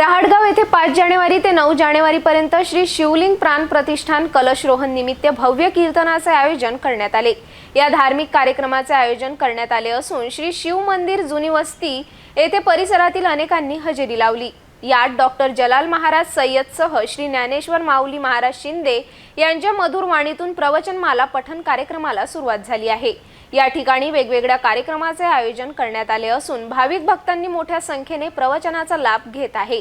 रहाडगाव येथे पाच जानेवारी ते नऊ जानेवारीपर्यंत श्री शिवलिंग प्राण प्रतिष्ठान कलशरोहण निमित्त भव्य कीर्तनाचे आयोजन करण्यात आले. या धार्मिक कार्यक्रमाचे आयोजन करण्यात आले असून श्री शिव मंदिर जुनी वस्ती येथे परिसरातील अनेकांनी हजेरी लावली. यात डॉक्टर जलाल महाराज सय्यदसह श्री ज्ञानेश्वर माऊली महाराज शिंदे यांच्या मधुर वाणीतून प्रवचनमाला पठन कार्यक्रमाला सुरुवात झाली आहे. या ठिकाणी वेगवेगळ्या कार्यक्रमाचे आयोजन करण्यात आले असून भाविक भक्तांनी मोठ्या संख्येने प्रवचनाचा लाभ घेत आहे.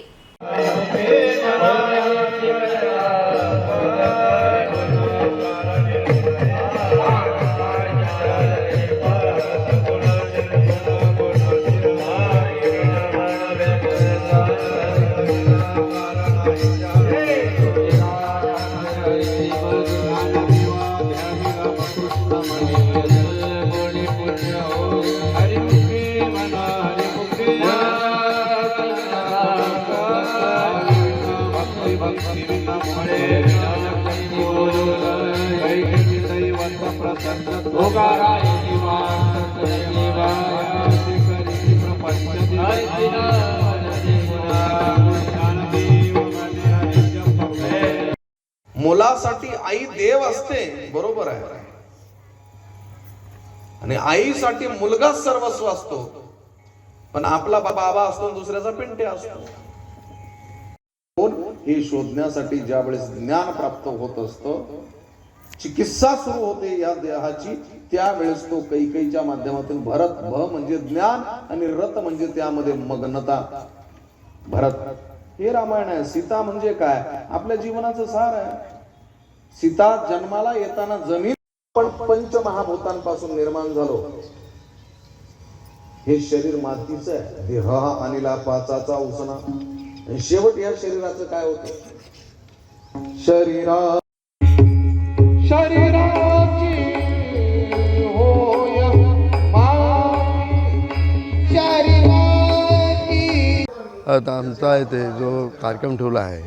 मुलासाठी आई देव असते बरोबर आहे. आणि आईसाठी मुलगा सर्वस्व असतो. पण आपला बाबा असतो दुसऱ्याचा पिंटे असतो. हे शोधण्यासाठी ज्या वेळेस ज्ञान प्राप्त होत असतं चिकित्सा सुरू होते या देहाची त्यावेळेस तो कैकईच्या माध्यमातून भरत भ म्हणजे ज्ञान आणि रथ म्हणजे त्यामध्ये मग्नता. भरत हे रामायण आहे. सीता म्हणजे काय? आपल्या जीवनाचं सार आहे. सीता जन्माला येताना जमीन पण पंचमहाभूतांपासून निर्माण झालो. हे शरीर मातीचं आहे. देह हा अनिला पाचाचा उसना. शेवट या शरीराचं काय होतं? शरीरा आता आमचा इथे जो कार्यक्रम ठेवला आहे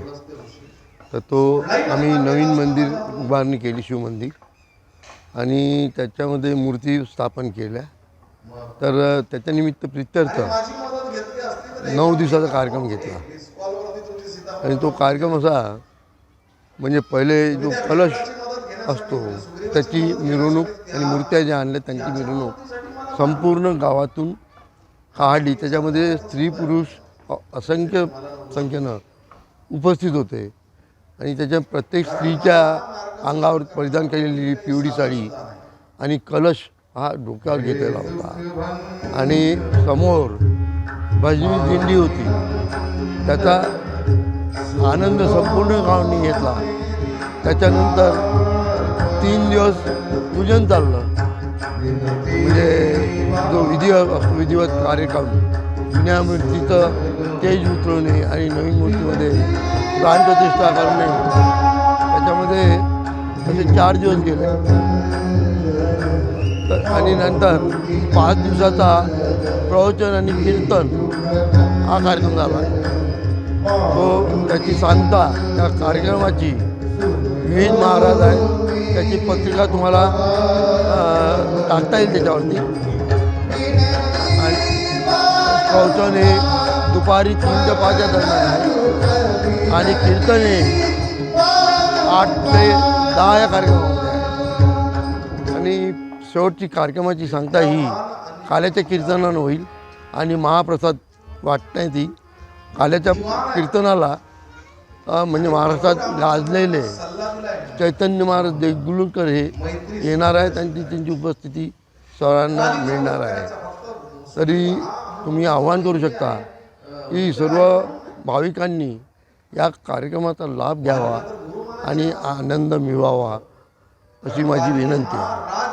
तर तो आम्ही नवीन मंदिर उभारणी केली शिवमंदिर आणि त्याच्यामध्ये मूर्ती स्थापन केल्या. तर त्याच्यानिमित्त प्रित्यर्थ नऊ दिवसाचा कार्यक्रम घेतला. आणि तो कार्यक्रम असा म्हणजे पहिले जो कलश असतो त्याची मिरवणूक आणि मूर्त्या ज्या आणल्या त्यांची मिरवणूक संपूर्ण गावातून काढली त्याच्यामध्ये स्त्री पुरुष असंख्य संख्येनं उपस्थित होते. आणि त्याच्या प्रत्येक स्त्रीच्या अंगावर परिधान केलेली पिवळी साडी आणि कलश हा डोक्यावर घेतलेला होता. आणि समोर भजनी दिंडी होती. त्याचा आनंद संपूर्ण गावांनी घेतला. त्याच्यानंतर तीन दिवस पूजन चाललं. म्हणजे विधी विधिवत कार्यक्रम जुन्या मूर्तीचं तेज उतरवणे आणि नवीन मूर्तीमध्ये प्राणप्रतिष्ठा करणे. त्याच्यामध्ये असे चार दिवस गेले. तर आणि नंतर पाच दिवसाचा प्रवचन आणि कीर्तन हा कार्यक्रम झाला. तो त्याची सांगता त्या कार्यक्रमाची विविध महाराज आहे त्याची पत्रिका तुम्हाला टाकता येईल त्याच्यावरती. प्रवचन हे दुपारी तीन ते पाचच्या दरम्यान आहे. आणि कीर्तन हे आठ ते दहा या कार्यक्रमामध्ये आहे. आणि शेवटची कार्यक्रमाची सांगता ही काल्याच्या कीर्तनानं होईल आणि महाप्रसाद वाटण्यात येईल काल्याच्या कीर्तनाला म्हणजे महाराष्ट्रात गाजलेले चैतन्य महाराज देगलूरकर हे येणार आहेत आणि ती त्यांची उपस्थिती सर्वांना मिळणार आहे. तरी तुम्ही आव्हान करू शकता. की सर्व भाविकांनी या कार्यक्रमाचा लाभ घ्यावा आणि आनंद मिळवावा अशी माझी विनंती आहे.